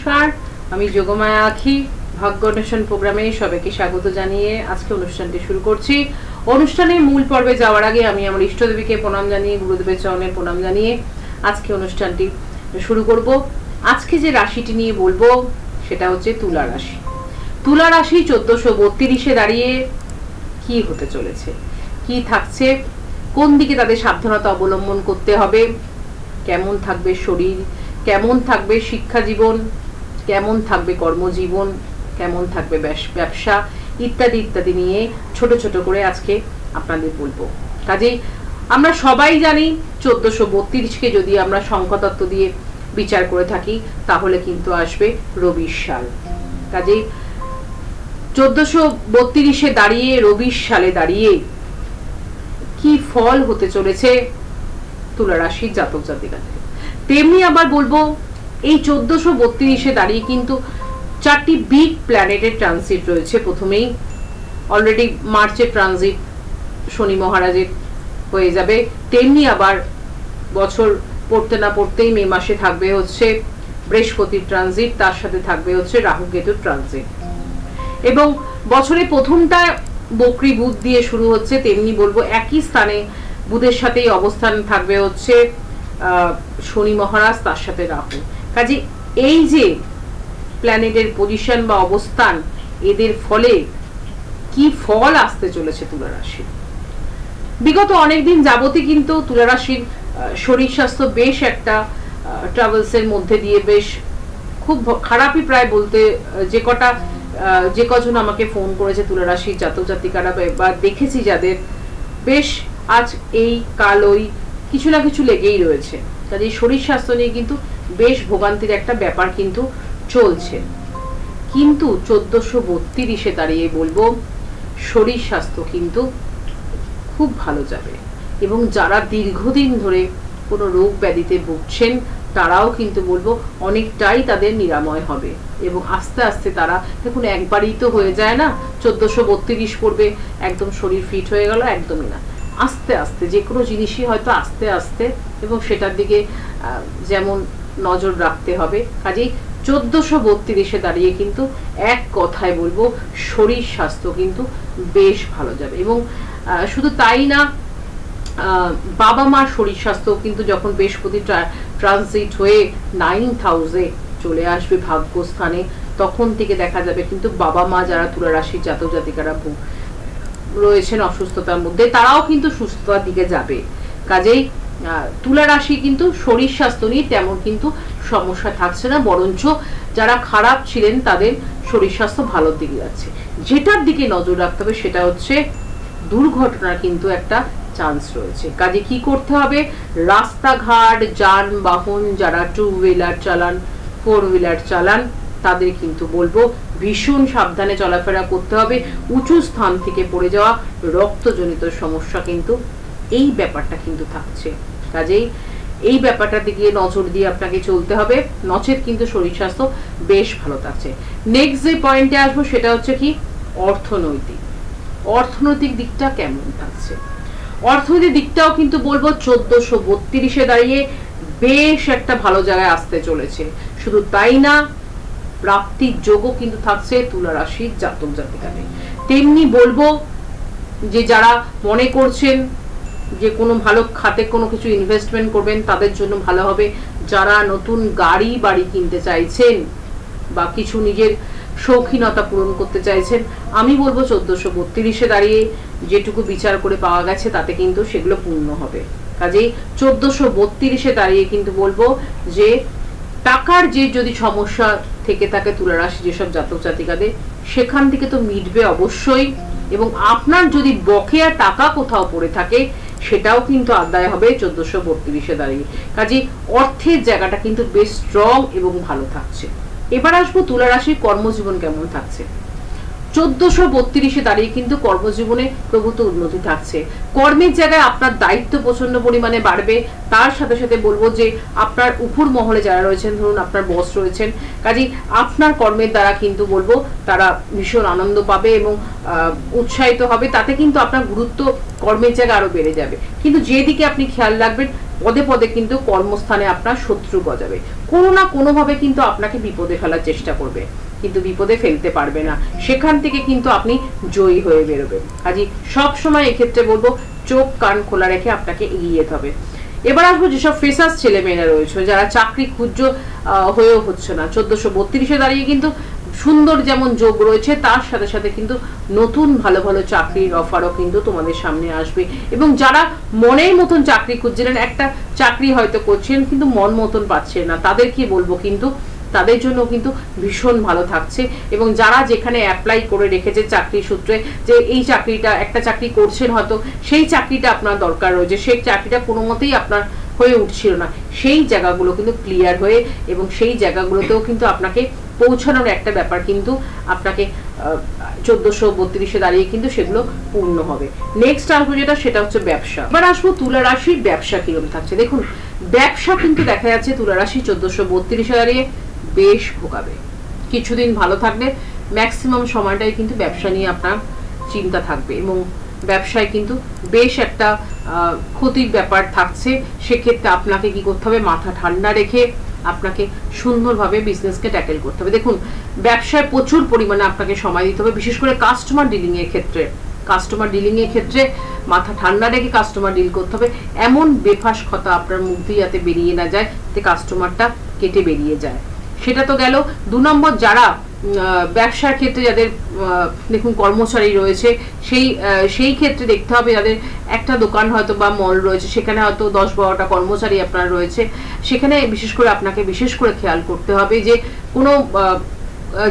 নমস্কার, আমি যোগমায়া আখি, ভাগ্য অন্বেষণ প্রোগ্রামে সবাইকে স্বাগত জানিয়ে আজকে অনুষ্ঠানটি শুরু করছি। অনুষ্ঠানের মূল পর্বে যাওয়ার আগে আমি আমার ইষ্টদেবীকে প্রণাম জানিয়ে, গুরুদেবের চরণে প্রণাম জানিয়ে আজকে অনুষ্ঠানটি শুরু করব। আজকে যে রাশিটি নিয়ে বলব, সেটা হচ্ছে তুলা রাশি। তুলা রাশি চোদ্দশো বত্রিশে দাঁড়িয়ে কি হতে চলেছে? কি থাকছে? কোন দিকে তাদের সাবধানতা অবলম্বন করতে হবে? কেমন থাকবে শরীর? কেমন থাকবে শিক্ষা জীবন? কেমন থাকবে কর্মজীবন, কেমন থাকবে ব্যবসা, ইত্যাদি ইত্যাদি নিয়ে ছোট ছোট করে আজকে আপনাদের বলব। কাজেই আমরা সবাই জানি চোদ্দশো বত্রিশকে যদি আমরা সংখ্যাতত্ত্ব দিয়ে বিচার করে থাকি, তাহলে কিন্তু আসবে রবির সাল। কাজেই চোদ্দশো বত্রিশে দাঁড়িয়ে, রবির সালে দাঁড়িয়ে কি ফল হতে চলেছে? তুলা রাশির জাতক জাতিকাদের। তেমনি আবার বলব এই চোদ্দশো বত্রিশে দাঁড়িয়ে কিন্তু চারটি বিগ প্ল্যানেটের ট্রানজিট রয়েছে প্রথমেই। অলরেডি মার্চের ট্রানজিট শনি মহারাজের হয়ে যাবে। তেমনি আবার বছর পড়তে না পড়তেই মে মাসে থাকবে হচ্ছে বৃহস্পতির ট্রানজিট তার সাথে থাকবে হচ্ছে রাহু কেতুর ট্রানজিট এবং বছরে প্রথমটা বকরি বুধ দিয়ে শুরু হচ্ছে, তেমনি বলব একই স্থানে বুধের সাথেই অবস্থান থাকবে হচ্ছে শনি মহারাজ, তার সাথে রাহু। কাজে এই যে প্ল্যানেটের পজিশন বা অবস্থান, এদের ফলে কি ফল আসতে চলেছে তুলা রাশি বিগত অনেকদিন যাবতই কিন্তু তুলা রাশির শরীর স্বাস্থ্য বেশ একটা ট্রাভেলস এর মধ্যে দিয়ে বেশ খুব খারাপই প্রায় বলতে যে কটা যে কজন আমাকে ফোন করেছে তুলা রাশির জাতক জাতিকারা বা দেখেছি যাদের বেশ আজ এই কাল ওই কিছু না কিছু লেগেই রয়েছে। কাজে শরীর স্বাস্থ্য নিয়ে কিন্তু বেশ ভোগান্তির একটা ব্যাপার কিন্তু চলছে। কিন্তু চোদ্দশো বত্রিশে দাঁড়িয়ে বলব, শরীর স্বাস্থ্য কিন্তু খুব ভালো যাবে। এবং যারা দীর্ঘদিন ধরে কোনো রোগ ব্যাধিতে ভুগছেন, তারাও কিন্তু বলব অনেকটাই তাদের নিরাময় হবে। এবং আস্তে আস্তে তারা, দেখুন একবারই তো হয়ে যায় না, চোদ্দশো বত্রিশ পড়বে, একদম শরীর ফিট হয়ে গেল, একদমই না। আস্তে আস্তে, যে কোনো জিনিসই হয়তো আস্তে আস্তে, এবং সেটার দিকে যেমন নজর রাখতে হবে। কাজেই চোদ্দশো বত্রিশে দাঁড়িয়ে কিন্তু এক কথায় বলব, শরীর স্বাস্থ্য কিন্তু বেশ ভালো যাবে। এবং শুধু তাই না বাবা মার শরীর স্বাস্থ্য কিন্তু যখন বৃহস্পতি ট্রানজিট হয়ে নাইন হাউসে চলে আসবে ভাগ্যস্থানে, তখন থেকে দেখা যাবে কিন্তু বাবা মা যারা তুলা রাশির জাতক জাতিকারা রয়েছেন অসুস্থতার মধ্যে, তারাও কিন্তু সুস্থতার দিকে যাবে। কাজেই তুলা রাশি কিন্তু শরীর স্বাস্থ্য নিয়ে তেমন কিন্তু সমস্যা থাকছে না, বরঞ্চ যারা খারাপ ছিলেন তাদের শরীর স্বাস্থ্য ভালোর দিকে যাচ্ছে। যেটার দিকে নজর রাখতে হবে সেটা হচ্ছে দুর্ঘটনার কিন্তু একটা চান্স রয়েছে। কাজে কি করতে হবে? রাস্তাঘাট, যানবাহন, যারা টু হুইলার চালান ফোর হুইলার চালান, তাদের কিন্তু বলব ভীষণ সাবধানে চলাফেরা করতে হবে। উঁচু স্থান থেকে পড়ে যাওয়া রক্তজনিত সমস্যা কিন্তু এই ব্যাপারটা কিন্তু থাকছে। কাজেই এই ব্যাপারটার দিকে নজর দিয়ে আপনাকে চলতে হবে। নচেত কিন্তু শরীর স্বাস্থ্য বেশ ভালো থাকছে। নেক্সট যে পয়েন্টে আসব সেটা হচ্ছে কি? অর্থনৈতিক। অর্থনৈতিক দিকটা কেমন থাকছে? অর্থনৈতিক দিকটাও কিন্তু বলব চোদ্দশো বত্রিশে দাঁড়িয়ে বেশ একটা ভালো জায়গায় আসতে চলেছে। শুধু তাই না, প্রাপ্তির যোগও কিন্তু থাকছে তুলা রাশির জাতক জাতিকাদের। তেমনি বলব যে যারা মনে করছেন যে কোনো ভালো খাতে কোনো কিছু ইনভেস্টমেন্ট করবেন, তাদের জন্য ভালো হবে। যারা নতুন গাড়ি বাড়ি কিনতে চাইছেন বা কিছু নিজের শৌখিনতা পূরণ করতে চাইছেন, আমি বলব চোদ্দশো বত্রিশে দাঁড়িয়ে যেটুকু বিচার করে পাওয়া গেছে, তাতে কিন্তু সেগুলো পূর্ণ হবে। কাজেই চোদ্দশো বত্রিশে দাঁড়িয়ে কিন্তু বলব যে, টাকার যে যদি সমস্যা থেকে থাকে তুলা রাশি যেসব জাতক জাতিকাদের, সেখান থেকে তো মিটবে অবশ্যই। এবং আপনার যদি বকেয়া টাকা কোথাও পড়ে থাকে সেটাও কিন্তু আদায় হবে চোদ্দশো বত্রিশে দাঁড়িয়ে। কাজে অর্থের জায়গাটা কিন্তু বেশ স্ট্রং এবং ভালো থাকছে। এবার আসব তুলা রাশির কর্মজীবন কেমন থাকছে? চোদ্দশো বত্রিশে দাঁড়িয়ে কিন্তু কর্মজীবনে প্রভূত উন্নতি থাকছে কর্মের জায়গায় আপনার দায়িত্ব প্রচণ্ড পরিমাণে বাড়বে। তার সাথে সাথে বলব যে, আপনার উপর মহলে যারা রয়েছেন, ধরুন আপনার বস রয়েছেন, কাজেই আপনার কর্মের দ্বারা কিন্তু বলব তারা ভীষণ আনন্দ পাবে এবং উৎসাহিত হবে। তাতে কিন্তু আপনার গুরুত্ব কর্মের জায়গায় আরও বেড়ে যাবে। কিন্তু যেদিকে আপনি খেয়াল রাখবেন, পদে পদে কিন্তু কর্মস্থানে আপনার শত্রু গজাবে। কোনো না কোনোভাবে কিন্তু আপনাকে বিপদে ফেলার চেষ্টা করবে। কিন্তু বিপদে ফেলতে পারবে না। সেখান থেকে কিন্তু আপনি জয়ী হয়ে বেরোবেন। কাজে সব সময় এক্ষেত্রে বলব, চোখ কান খোলা রেখে আপনাকে এগিয়ে যেতে হবে। এবার আসব যেসব ফ্রেশার্স ছেলে মেয়েরা রয়েছে, যারা চাকরি খুঁজো হয়েও হচ্ছে না। চোদ্দশো বত্রিশে দাঁড়িয়ে কিন্তু সুন্দর যেমন যোগ রয়েছে, তার সাথে সাথে কিন্তু নতুন ভালো ভালো চাকরির অফারও কিন্তু তোমাদের সামনে আসবে। এবং যারা মনের মতন চাকরি খুঁজছিলেন, একটা চাকরি হয়তো করছেন কিন্তু মন মতন পাচ্ছেন না তাদের কি বলব কিন্তু তাদের জন্য কিন্তু ভীষণ ভালো থাকছে। এবং যারা যেখানে অ্যাপ্লাই করে রেখেছে চাকরি সূত্রে যে এই চাকরিটা, একটা চাকরি করছেন হয়তো, সেই চাকরিটা আপনার দরকার রয়েছে। সেই চাকরিটা কোনো মতেই আপনার হয়ে উঠছিল না। সেই জায়গাগুলো কিন্তু ক্লিয়ার হয়ে এবং সেই জায়গাগুলোতেও কিন্তু আপনাকে পৌঁছানোর একটা ব্যাপার কিন্তু আপনাকে চোদ্দশো বত্রিশে দাঁড়িয়ে কিন্তু সেগুলো পূর্ণ হবে। নেক্সট আসব যেটা, সেটা হচ্ছে ব্যবসা। এবার আসব তুলা রাশির ব্যবসা কীরকম থাকছে। দেখুন, ব্যবসা কিন্তু দেখা যাচ্ছে তুলা রাশি চোদ্দশো বত্রিশে দাঁড়িয়ে বেশ ভোগাবে। কিছুদিন ভালো থাকলে ম্যাক্সিমাম সময়টাই কিন্তু ব্যবসা নিয়ে আপনার চিন্তা থাকবে এবং ব্যবসায় কিন্তু বেশ একটা ক্ষতির ব্যাপার থাকছে। সেক্ষেত্রে আপনাকে কি করতে হবে? মাথা ঠান্ডা রেখে আপনাকে সুন্দরভাবে বিজনেসকে ট্যাকেল করতে হবে। দেখুন, ব্যবসায় প্রচুর পরিমাণে আপনাকে সময় দিতে হবে, বিশেষ করে কাস্টমার ডিলিংয়ের ক্ষেত্রে। কাস্টমার ডিলিংয়ের ক্ষেত্রে মাথা ঠান্ডা রেখে কাস্টমার ডিল করতে হবে। এমন বেফাস কথা আপনার মুখ দিয়ে যাতে বেরিয়ে না যায় যে কাস্টমারটা কেটে বেরিয়ে যায়। সেটা তো গেল। দু নম্বর যারা ব্যবসার ক্ষেত্রে যাদের দেখুন কর্মচারী রয়েছে, সেই সেই ক্ষেত্রে দেখতে হবে যাদের একটা দোকান হয়তো বা মল রয়েছে, সেখানে হয়তো দশ বারোটা কর্মচারী আপনার রয়েছে। সেখানে বিশেষ করে আপনাকে বিশেষ করে খেয়াল করতে হবে যে কোনো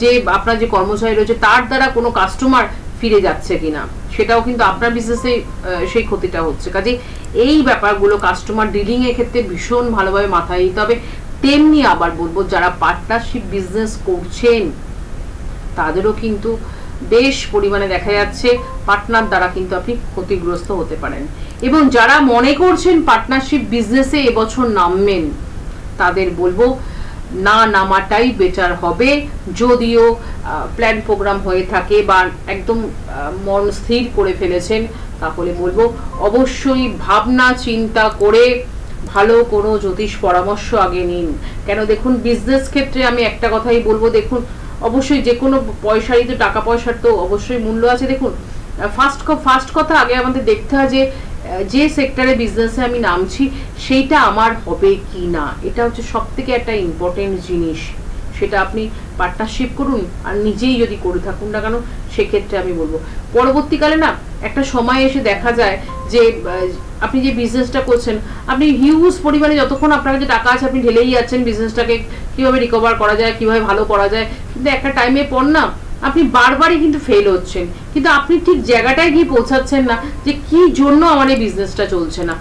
যে আপনার যে কর্মচারী রয়েছে, তার দ্বারা কোনো কাস্টমার ফিরে যাচ্ছে কিনা, সেটাও কিন্তু আপনার বিজনেসে সেই ক্ষতিটা হচ্ছে। কাজে এই ব্যাপারগুলো কাস্টমার ডিলিং এর ক্ষেত্রে ভীষণ ভালোভাবে মাথায় দিতে হবে। তেমনি আবার বলব, যারা পার্টনারশিপ বিজনেস করছেন, তাদেরও কিন্তু বেশ পরিমাণে দেখা যাচ্ছে পার্টনার দ্বারা কিন্তু আপনি ক্ষতিগ্রস্ত হতে পারেন। এবং যারা মনে করছেন পার্টনারশিপ বিজনেসে এবছর নামবেন, তাদের বলব, না নামাটাই বেটার হবে, যদিও প্ল্যান প্রোগ্রাম হয়ে থাকে বা একদম মন স্থির করে ফেলেছেন, তাহলে বলব, অবশ্যই ভাবনা চিন্তা করে ভালো কোনো জ্যোতিষ পরামর্শ আগে নিন। কেন দেখুন বিজনেস ক্ষেত্রে আমি একটা কথাই বলব, দেখুন, অবশ্যই যে কোনো পয়সারই তো টাকা পয়সার তো অবশ্যই মূল্য আছে। দেখুন ফার্স্ট ফার্স্ট কথা আগে আমাদের দেখতে হয় যে যে সেক্টরে বিজনেসে আমি নামছি, সেইটা আমার হবে কি না? এটা হচ্ছে সব থেকে একটা ইম্পর্টেন্ট জিনিস। সেটা আপনি পার্টনারশিপ করুন আর নিজেই যদি করে থাকুন না কেন, সেক্ষেত্রে আমি বলব। পরবর্তীকালে না, একটা সময় এসে দেখা যায় যে আপনি যে বিজনেসটা করছেন, আপনি হিউজ পরিমাণে যতক্ষণ আপনার কাছে টাকা আছে, আপনি ঢেলেই যাচ্ছেন বিজনেসটাকে কীভাবে রিকভার করা যায়, কীভাবে ভালো করা যায়। কিন্তু একটা টাইমে পর না, আপনি বারবারই কিন্তু ফেল হচ্ছেন। কিন্তু আপনি ঠিক জায়গাটায় গিয়ে পৌঁছাচ্ছেন না যে কি জন্য আমার এই বিজনেসটা চলছে না।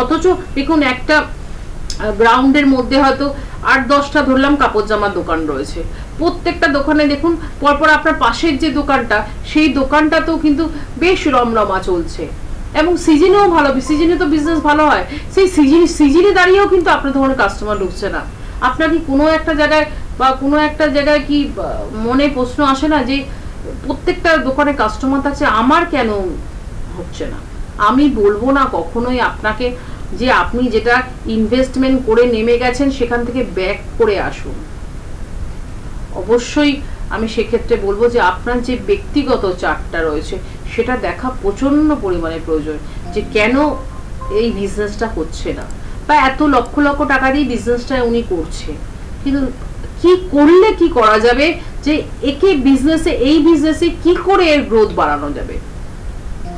অথচ দেখুন, একটা গ্রাউন্ডের মধ্যে হয়তো আট দশটা ধরলাম কাপড় জামার দোকান রয়েছে। প্রত্যেকটা দোকানে দেখুন, পরপর আপনার পাশের যে দোকানটা, সেই দোকানটাতেও কিন্তু বেশ রমরমা চলছে। এবং সিজনেও ভালো সিজনে তো বিজনেস ভালো হয়। সেই সিজন, সিজনে দাঁড়িয়েও কিন্তু আপনার ধরনের কাস্টমার ঢুকছে না। আপনার কি কোনো একটা জায়গায় বা কোনো একটা জায়গায় কি মনে প্রশ্ন আসে না যে প্রত্যেকটা দোকানে কাস্টমার থাকছে আমার কেন হচ্ছে না? আমি বলব না কখনোই আপনাকে যে আপনি যেটা ইনভেস্টমেন্ট করে নেমে গেছেন সেখান থেকে ব্যাক করে আসুন। অবশ্যই আমি সেক্ষেত্রে বলব যে আপনার যে ব্যক্তিগত চার্টটা রয়েছে সেটা দেখা প্রচণ্ড পরিমাণে প্রয়োজন যে কেন এই বিজনেসটা হচ্ছে না? বা এত লক্ষ লক্ষ টাকা দিয়ে বিজনেসটা উনি করছে। কিন্তু কি করলে কি করা যাবে যে একে বিজনেসে এই বিজনেসে কি করে এর গ্রোথ বাড়ানো যাবে?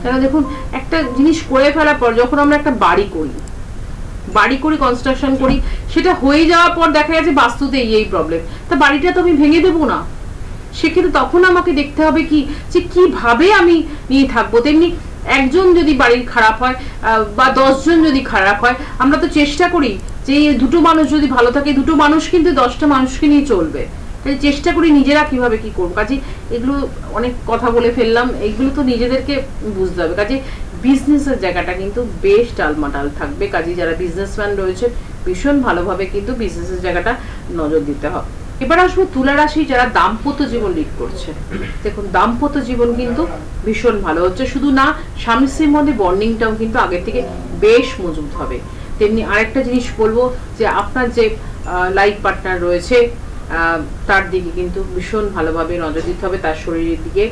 কেন দেখুন, একটা জিনিস করে ফেলার পর যখন আমরা একটা বাড়ি করি বাড়ি করি কনস্ট্রাকশন করি, সেটা হয়ে যাওয়ার পর দেখা গেছে বাস্তুতে এই প্রবলেম তা বাড়িটা তো আমি ভেঙে দেবো না। সেক্ষেত্রে তখন আমাকে দেখতে হবে কি, যে কীভাবে আমি নিয়ে থাকব। তেমনি একজন যদি বাড়ির খারাপ হয় বা দশজন যদি খারাপ হয়, আমরা তো চেষ্টা করি যে দুটো মানুষ যদি ভালো থাকে, দুটো মানুষ কিন্তু দশটা মানুষকে নিয়ে চলবে। তাই চেষ্টা করি নিজেরা কীভাবে কি করব। কাজে এগুলো অনেক কথা বলে ফেললাম, এগুলো তো নিজেদেরকে বুঝতে হবে। কাজে বিজনেসের জায়গাটা কিন্তু বেশ টালমাটাল থাকবে। কাজে যারা বিজনেসম্যান রয়েছে, ভীষণ ভালোভাবে কিন্তু বিজনেসের জায়গাটা নজর দিতে হবে। এবার আসব তুলা রাশি যারা দাম্পত্য জীবন লিড করছে। দেখুন, দাম্পত্য জীবন কিন্তু ভীষণ ভালো হচ্ছে। শুধু না, স্বামী স্ত্রীর মধ্যে বন্ডিংটাও কিন্তু আগের থেকে বেশ মজবুত হবে। তেমনি আরেকটা জিনিস বলব যে, আপনার যে লাইফ পার্টনার রয়েছে তার দিকে কিন্তু ভীষণ ভালোভাবে নজর দিতে হবে তার শরীরের দিকে।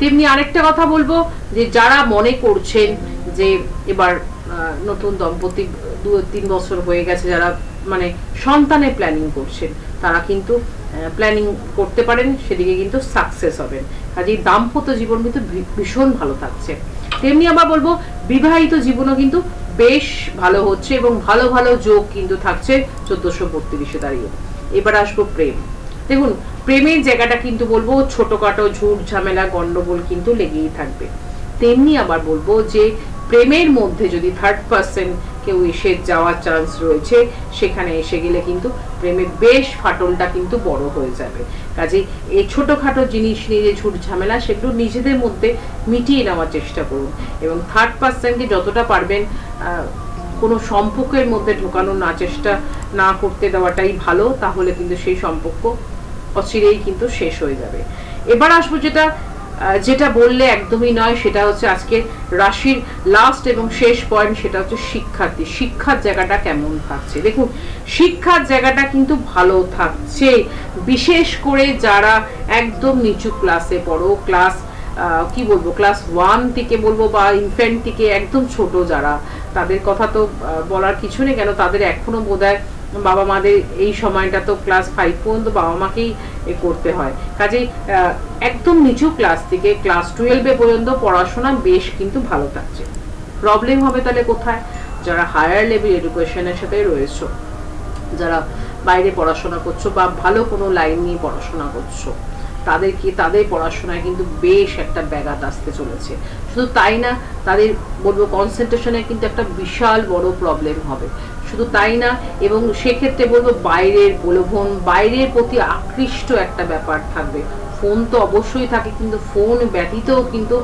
তেমনি আরেকটা কথা বলব যে, যারা মনে করছেন যে, এবার নতুন দম্পতি দু তিন বছর হয়ে গেছে, যারা মানে সন্তানের প্ল্যানিং করছেন তারা কিন্তু প্ল্যানিং করতে পারেন, সেদিকে কিন্তু সাকসেস হবেন। কাজেই দাম্পত্য জীবন কিন্তু ভীষণ ভালো থাকছে। তেমনি আবার বলব, বিবাহিত জীবনও কিন্তু বেশ ভালো হচ্ছে এবং ভালো ভালো যোগ কিন্তু থাকছে চোদ্দশো বত্রিশে দাঁড়িয়ে। এবার আসব প্রেম। দেখুন, প্রেমের জায়গাটা কিন্তু বলব, ছোটখাটো ঝুট ঝামেলা, গন্ডগোল কিন্তু লেগেই থাকবে। তেমনি আবার বলব যে প্রেমের মধ্যে যদি থার্ড পার্সন কেউ এসে যাওয়ার চান্স রয়েছে, সেখানে এসে গেলে কিন্তু প্রেমের বেশ ফাটলটা কিন্তু বড় হয়ে যাবে। কাজে এই ছোটখাটো জিনিস নিয়ে যে ঝুট ঝামেলা, সেগুলো নিজেদের মধ্যে মিটিয়ে নেওয়ার চেষ্টা করুন। এবং থার্ড পার্সনকে যতটা পারবেন কোনো সম্পর্কের মধ্যে ঢোকানোর না চেষ্টা না করতে দেওয়াটাই ভালো, তাহলে কিন্তু সেই সম্পর্ক অচিরেই কিন্তু শেষ হয়ে যাবে। এবার আসব যেটা যেটা বললে একদমই নয়, সেটা হচ্ছে আজকে রাশির লাস্ট এবং শেষ পয়েন্ট সেটা হচ্ছে শিক্ষার্থী। শিক্ষার জায়গাটা কেমন থাকছে? দেখুন, শিক্ষার জায়গাটা কিন্তু ভালো থাকছে। বিশেষ করে যারা একদম নিচু ক্লাসে পড়ো ক্লাস কি বলব ক্লাস ওয়ান থেকে বলব বা ইনফ্যান্ট থেকে একদম ছোট যারা, তাদের কথা তো বলার কিছু নেই, কেন তাদের এখনও বোধহয় বাবা মাদের এই সময়টা তো ক্লাস ফাইভ পর্যন্ত বাবা মাকেই এ করতে হয়। কাজেই একদম নিচু ক্লাস থেকে ক্লাস টুয়েলভে পর্যন্ত পড়াশোনা বেশ কিন্তু ভালো থাকছে। প্রবলেম হবে তাহলে কোথায়? যারা হায়ার লেভেল এডুকেশনের সাথে রয়েছে, যারা বাইরে পড়াশোনা করছ বা ভালো কোনো লাইন নিয়ে পড়াশোনা করছ তাদেরকে তাদের পড়াশোনায় কিন্তু বেশ একটা ব্যাঘাত আসতে চলেছে। শুধু তাই না, তাদের বলব কনসেন্ট্রেশনে কিন্তু একটা বিশাল বড় প্রবলেম হবে। শুধু তাই না, এবং সেক্ষেত্রে বলব বাইরের প্রলোভন, বাইরের প্রতি আকৃষ্ট একটা ব্যাপার থাকবে। ফোন তো অবশ্যই থাকে, কিন্তু ফোন ব্যতীতও কিন্তু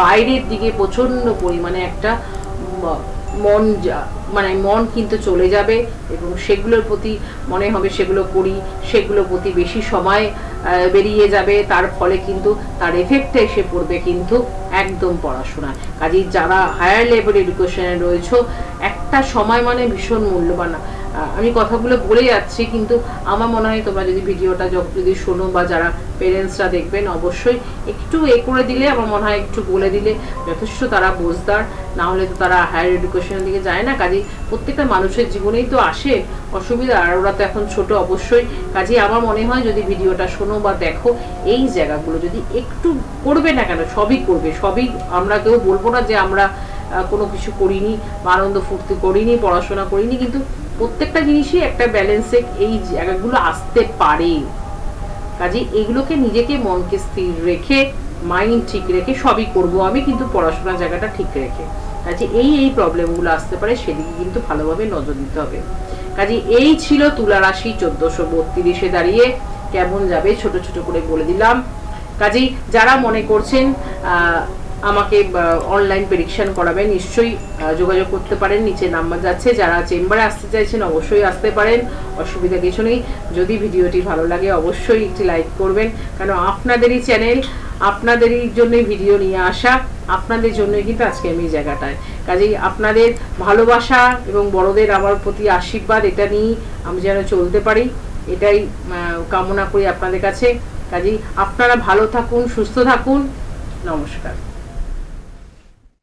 বাইরের দিকে প্রচণ্ড পরিমাণে একটা মন মানে মন কিন্তু চলে যাবে এবং সেগুলোর প্রতি মনে হবে সেগুলো করি, সেগুলোর প্রতি বেশি সময় বেরিয়ে যাবে, তার ফলে কিন্তু তার এফেক্টটা এসে পড়বে কিন্তু একদম পড়াশোনা কাজেই যারা হায়ার লেভেল এডুকেশনে রয়েছে, একটা সময় মানে ভীষণ মূল্যবান। আমি কথাগুলো বলে যাচ্ছি, কিন্তু আমার মনে হয় তোমরা যদি ভিডিওটা যদি শোনো বা যারা পেরেন্টসরা দেখবেন, অবশ্যই একটু এ করে দিলে, আমার মনে হয় একটু বলে দিলে যথেষ্ট তারা বোঝদার। না হলে তো তারা হায়ার এডুকেশনের দিকে যায় না, কাজেই প্রত্যেকটা মানুষের জীবনেই তো আসে অসুবিধা। আর ওরা তো এখন ছোট অবশ্যই। কাজেই আমার মনে হয় যদি ভিডিওটা শোনো বা দেখো, এই জায়গাগুলো যদি একটু করবে না কেন, সবই করবে। সবই আমরা কেউ বলব না যে আমরা কোনো কিছু করিনি, বা আনন্দ ফুর্তি করিনি, পড়াশোনা করিনি, কিন্তু প্রত্যেকটা জিনিসই একটা ব্যালেন্সে এই জায়গাগুলো আসতে পারে। কাজে এগুলোকে নিজেকে মনকে স্থির রেখে মাইন্ড ঠিক রেখে সবই করব আমি, কিন্তু পড়াশোনার জায়গাটা ঠিক রেখে। কাজে এই এই প্রবলেমগুলো আসতে পারে, সেদিকে কিন্তু ভালোভাবে নজর দিতে হবে। কাজে এই ছিল তুলা রাশি চোদ্দশো বত্রিশে দাঁড়িয়ে। কেমন যাবে? ছোট ছোট করে বলে দিলাম। কাজেই যারা মনে করছেন আমাকে অনলাইন প্রেডিকশন করাবেন। নিশ্চয়ই যোগাযোগ করতে পারেন। নিচে নাম্বার যাচ্ছে। যারা চেম্বারে আসতে চাইছেন, অবশ্যই আসতে পারেন। অসুবিধা কিছু নেই। যদি ভিডিওটি ভালো লাগে, অবশ্যই একটি লাইক করবেন। কারণ আপনাদেরই চ্যানেল আপনাদেরই জন্য ভিডিও নিয়ে আসা। আপনাদের জন্যই কিন্তু আজকে আমি এই জায়গাটায়। কাজেই আপনাদের ভালোবাসা এবং বড়দের আমার প্রতি আশীর্বাদ, এটা নিয়েই আমি যেন চলতে পারি। এটাই কামনা করি আপনাদের কাছে। কাজেই আপনারা ভালো থাকুন, সুস্থ থাকুন। নমস্কার।